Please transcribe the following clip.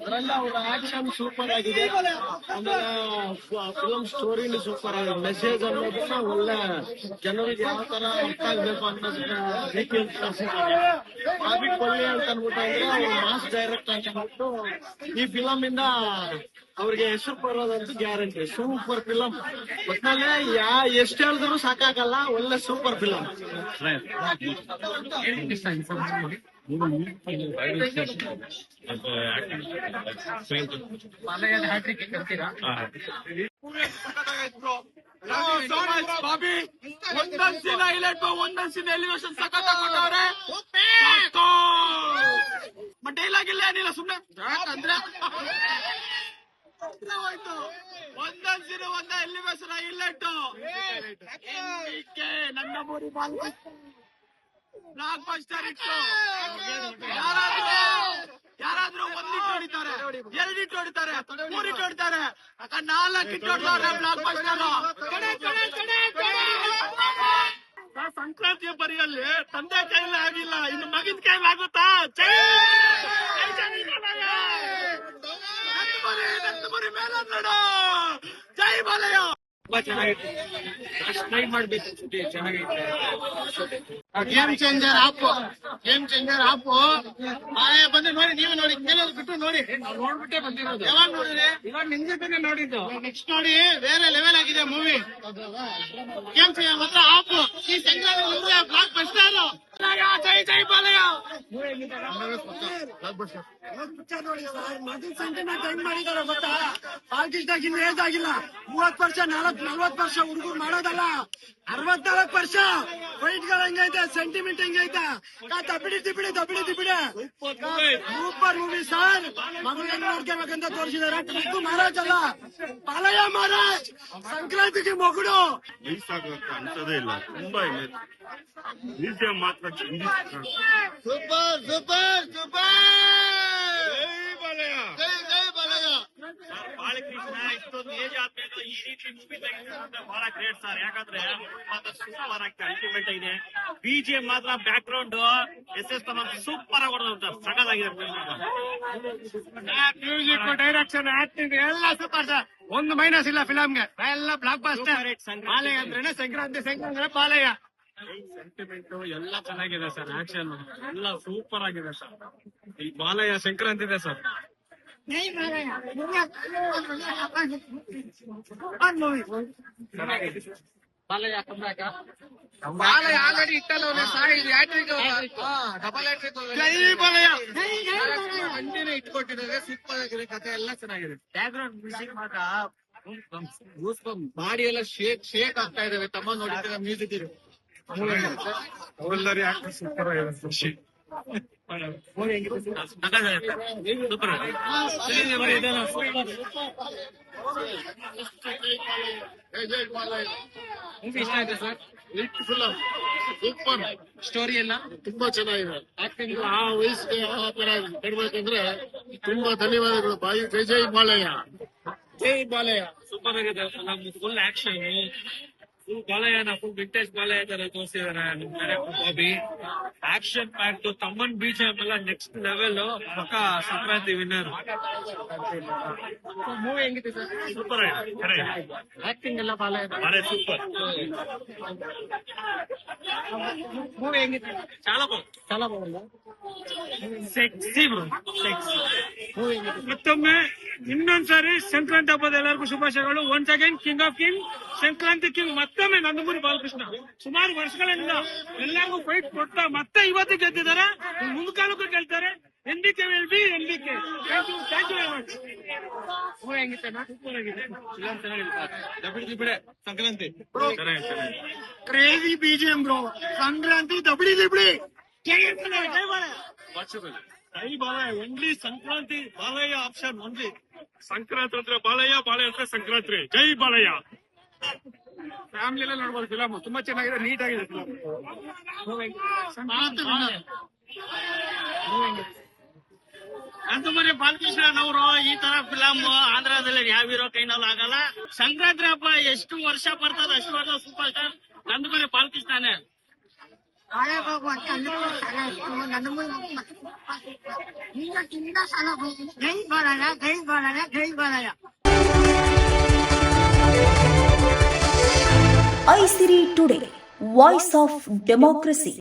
ಅದರಲ್ಲಿ ಅವ್ರ action super ಆಗಿದೆ. ಫಿಲಮ್ ಫಿಲಂ ಸ್ಟೋರಿನು ಸೂಪರ್ ಆಗಿದೆ. ಮೆಸೇಜ್ ಅನ್ನೋದನ್ನ ಒಳ್ಳೆ ಜನರಿಗೆ ಯಾವ ತರ ಅರ್ಥ ಆಗ್ಬೇಕು ಅನ್ನೋದನ್ನ ರೀತಿಯಲ್ಲಿ ತೋರಿಸಿದ್ದಾರೆ. ಬಾಬಿ ಕೊಲ್ಲಿ ಅಂತ ಅನ್ಬಿಟ್ಟು ಅಂದ್ರೆ ಅವ್ರು ಮಾಸ್ ಡೈರೆಕ್ಟ್ ಅಂತ ಅಂದ್ಬಿಟ್ಟು ಈ ಫಿಲಂ ಇಂದ ಅವ್ರಿಗೆ ಹೆಸರು ಬರೋದಂತೂ ಗ್ಯಾರಂಟಿ ಸೂಪರ್ ಫಿಲಂ ಒಟ್ನಲ್ಲಿ ಯಾ ಎಷ್ಟ್ ಹೇಳಿದ್ರು ಸಾಕಾಗಲ್ಲ. ಒಳ್ಳೆ ಸೂಪರ್ ಫಿಲಂ ಬಾಬಿ ಒಂದೊಂದ್ ಸೀನ್ ಹೈಲೈಟ್ ಎಲಿವೇಶನ್ ಸಖತ್ ಕೊಟ್ಟವ್ರೆ ಇಲ್ಲ ಏನಿಲ್ಲ ಸುಮ್ನೆ ಅಂದ್ರೆ ಹೋಯ್ತು ಒಂದ ಎಲಿವೇಶನ್ ಹೈಲೈಟ್ ನನ್ನ ಮೂರಿ ಬಾಲ್ ಬ್ಲಾಕ್ ಬಸ್ಟರ್ ಇತ್ತು ಯಾರಾದ್ರೂ ಯಾರಾದ್ರೂ ಒಂದ್ ಇಟ್ಟು ಹೊಡಿತಾರೆ ಎರಡ್ ಇಟ್ಟು ಹೊಡಿತಾರೆ ಮೂರ್ ಇಟ್ಟು ಹೊಡಿತಾರೆ. ನಾಲ್ಕು ಇಟ್ಟು ಹೊಡ್ದವ್ರೆ ಬ್ಲಾಕ್ ಬಸ್ಟರ್ ಸಂಕ್ರಾಂತಿಯ ಬರಿಯಲ್ಲಿ ತಂದೆ ಕೈಲಿ ಆಗಿಲ್ಲ ಇನ್ನು ಮಗಿನ ಕೈಲಿ ಆಗುತ್ತಾ? ಜೈ ಬಾಲಯ್ಯ! ನಂದಮುರಿ, ಚೆನ್ನಾಗೈತೆ. ತುಂಬಾ ಚೆನ್ನಾಗಿತ್ತು ಟ್ರೈ ಮಾಡ್ಬೇಕು ಅನ್ಸುತ್ತೆ ಚೆನ್ನಾಗೈತೆ. Game changer of game changer of ಬಂದು ನೋಡಿ ನೀವು ನೋಡಿ ಕೆಲವರು ಬಿಟ್ಟು ನೋಡಿ. ನೋಡ್ಬಿಟ್ಟೆ ಬಂದಿರೋದು. ಯಾವಾಗ ನೋಡಿದ್ರೆ? ಇವಾಗ ನಿಮ್ ಜೊತೆನೆ ನೋಡಿದ್ದು. ನೆಕ್ಸ್ಟ್ ನೋಡಿ ಬೇರೆ ಲೆವೆಲ್ ಆಗಿದೆ ಮೂವಿ ಗೇಮ್ ಚೇಂಜರ್ ಮಾತ್ರ ಆಪ್ ಈ ಸಂಕ್ರಾಂತಿ ಬ್ಲಾಕ್ ಬಸ್ಟರ್ ಜೈ ಜೈ ಮಗನ್ ಸೆಂಟಿಮೆಂಟ್ ಹೆಂಗ್ ಮಾಡಿದಾರೆ ಗೊತ್ತಾ? ಪಾಕಿಸ್ತಾನ್ ಇನ್ನು ಮೂವತ್ ವರ್ಷ ನಾಲ್ಕ್ ನಲ್ವತ್ ವರ್ಷ ಹುಡುಗರು ಮಾಡೋದಲ್ಲ. ಅರವತ್ನಾಲ್ಕು ವರ್ಷ. ವೈಟ್ಗಳ ಹೆಂಗೈತೆ? ಸೆಂಟಿಮೆಂಟ್ ಹೆಂಗೈತೆ? ತಬ್ಬಿಡಿ ತಿಬ್ಬಿಡಿ ತಬ್ಬಿಡಿ ತಿಬ್ಬಿಡಿ ಸೂಪರ್ ಮೂವಿ ಸರ್ ಮಗು ಹೆಂಗ್ ನೋಡ್ಕೋಬೇಕಂತ ತೋರಿಸಿದಾರೆ. ಟ್ರಿಪ್ ಮಹಾರಾಜ್ ಅಲ್ಲ. ಪಲಯ ಮಹಾರಾಜ್. ಸಂಕ್ರಾಂತಿಗೆ ಮಗುಡು. ಮಿಸ್ ಆಗೋಕೆ ಅನ್ಸೋದೇ ಇಲ್ಲ. ತುಂಬಾ ಇದೆ ಮಾತ್ರ ಸೂಪರ್ ಸೂಪರ್ ಸೂಪರ್ ಜೈ ಜೈ ಬಾಲಯ್ಯ. ಬಾಲಕೃಷ್ಣ ಇಷ್ಟೊಂದು ಏಜ್ ಆದ್ಮೇಲೆ ಈ ರೀತಿ ಮೂವಿ ತೆಗೆದ್ರೆ ಬಹಳ ಗ್ರೇಟ್ ಸರ್ ಯಾಕಂದ್ರೆ ಮಾತ್ರ ಸೂಪರ್ ಆಗ್ತಾ ಅಲ್ಟಿಮೇಟ್ ಇದೆ. ಬಿಜಿಎಂ ಮಾತ್ರ ಬ್ಯಾಕ್ ಗ್ರೌಂಡ್ ಎಸ್ ಎಸ್ ತಮ್ಮ ಸೂಪರ್ ಆಗಿ ಹೊಡೆದ ಸಖತ್ತಾಗಿದೆ ಮ್ಯೂಸಿಕ್ ಡೈರೆಕ್ಷನ್ ಆಕ್ಟಿಂಗ್ ಎಲ್ಲ ಸೂಪರ್ ಸರ್ ಒಂದು ಮೈನಸ್ ಇಲ್ಲ ಫಿಲಮ್ಗೆ ಎಲ್ಲ ಬ್ಲಾಕ್ ಬಾಸ್ಟರ್ ಬಾಲಯ್ಯ ಅಂದ್ರೆ ಸಂಕ್ರಾಂತಿ ಸಂಕ್ರಾಂತಿ ಬಾಲಯ್ಯ. ಸೆಂಟಿಮೆಂಟ್ ಎಲ್ಲ ಚೆನ್ನಾಗಿದೆ ಸರ್ ಆಕ್ಷನ್ ಎಲ್ಲ ಸೂಪರ್ ಆಗಿದೆ ಸರ್ ಈ ಬಾಲಯ್ಯ ಸಂಕ್ರಾಂತಿ ಇದೆ ಸರ್ ಬಾಲಯ್ಯ. ಆಲ್ರೆಡಿ ಇಟ್ಟಲ್ಲ ಡಬಲ್ ಜೈ ಬಾಲಯ್ಯ. ಕಂಟಿನ್ಯೂ ಇಟ್ಕೊಟ್ಟಿದ್ದಾರೆ ಸೂಪರ್ ಆಗಿದೆ ಕತೆ ಎಲ್ಲ ಚೆನ್ನಾಗಿದೆ. ಬ್ಯಾಕ್ ಗ್ರೌಂಡ್ ಮ್ಯೂಸಿಕ್ ಮಾತ್ರ ಬಾಡಿ ಎಲ್ಲ ಶೇಕ್ ಶೇಕ್ ಆಗ್ತಾ ಇದಾವೆ ತಮ್ಮ ನೋಡಿದ್ರೆ ಮ್ಯೂಸಿಕ್ ಇದೆ ಆಕ್ಟರ್ ಸೂಪರ್ ಸ್ಟೋರಿ ಎಲ್ಲ ತುಂಬಾ ಚೆನ್ನಾಗಿದೆ ಆಕ್ಟಿಂಗ್ ಆ ವಯಸ್ಸಿಗೆ ಆ ತರ ಕೊಡ್ಬೇಕಂದ್ರೆ ತುಂಬಾ ಧನ್ಯವಾದಗಳು ಬಾಯಿ ಜೈ ಜೈ ಬಾಲಯ್ಯ ಜೈ ಬಾಲಯ್ಯ ಸೂಪರ್ ಆಗಿದೆ full action full ಬಾಲಯ್ಯನ full vintage Balayya ತರ ತೋರಿಸಿದಾರೆ ಬಾಬಿ ಆಕ್ಷನ್ ಪ್ಯಾಕ್ಟ್ ತಮ್ಮನ್ ಬೀಚ್ ಎಲ್ಲ ನೆಕ್ಸ್ಟ್ ಲೆವೆಲ್ ಪಕ್ಕ ಸಂಕ್ರಾಂತಿ ವಿನ್ನರ್ ಮೂವಿ ಹೆಂಗಿದೆ ಸರ್ ಸೂಪರ್ ಆಕ್ಟಿಂಗ್ ಎಲ್ಲ ಬಾಲಯ್ಯ ಸೂಪರ್ ಮೂವಿ ಹೆಂಗಿದೆ చాలా చాలా బాగుందా ಸೆಕ್ಸಿ ಬ್ರೋ ಸೆಕ್ಸಿ ಮೂವಿ ಹೆಂಗಿದೆ ಮತ್ತೊಮ್ಮೆ ಇನ್ನೊಂದ್ಸಾರಿ ಸಂಕ್ರಾಂತಿ ಹಬ್ಬದ ಎಲ್ಲರಿಗೂ ಶುಭಾಶಯಗಳು. Once again king of king Sankranti king ಮತ್ತೊಮ್ಮೆ ನಂದಮೂರಿ ಬಾಲಕೃಷ್ಣ. ಸುಮಾರು ವರ್ಷಗಳಿಂದ ಎಲ್ಲರಿಗೂ ಫೈಟ್ ಕೊಟ್ಟ ಮತ್ತೆ ಇವತ್ತು ಗೆದ್ದಿದ್ದಾರೆ. ಮುಂದ್ಕಾಲಕ್ಕೂ ಗೆಲ್ತಾರೆ. N D K will be N D K thank you thank you Sankranti crazy BGM bro Sankranti ದಬಡಿ ದಿಬಡಿ ಜೈ Balayya only Sankranti Balayya option only Sankranti ಅಂದ್ರೆ ಬಾಲಯ್ಯ ಬಾಳೆ ಅಂದ್ರೆ ಸಂಕ್ರಾಂತಿ. ಜೈ ಬಾಲಯ್ಯ ಫ್ಯಾಮಿಲಿ ಎಲ್ಲ ನೋಡ್ಬೋದು ಫಿಲಮ್ ತುಂಬಾ ಚೆನ್ನಾಗಿದೆ ನೀಟ್ ಆಗಿದೆ ನಂದಮರಿ ಬಾಲಕೃಷ್ಣನ್ ಅವರು ಈ ತರ ಫಿಲಮ್ ಆಂಧ್ರದಲ್ಲಿ ಯಾವ ಹೀರೋ ಕೈನಲ್ಲಿ ಆಗಲ್ಲ. ಸಂಕ್ರಾಂತಿ ಹಬ್ಬ ಎಷ್ಟು ವರ್ಷ ಬರ್ತದ ಅಷ್ಟು ವರ್ಷ ಸೂಪರ್ ಸ್ಟಾರ್ ನಂದಮರಿ ಬಾಲಕೃಷ್ಣನೇ. ಬಾಳೆಗೆ ಹೋಗು ಅಂತ ಅಲ್ಲಿಗೂ ಸಾಲ ಇತ್ತು ನನಗೂ ಈಗ ತಿಂದ ಸಾಲ ಹೋಗು ಗೈ ಬಾಳಯ್ಯ ಗೈ ಬಾಳಯ್ಯ ಗೈ ಬಾಳಯ್ಯ ಐಸಿರಿ ಟುಡೇ ವಾಯ್ಸ್ ಆಫ್ ಡೆಮೋಕ್ರಸಿ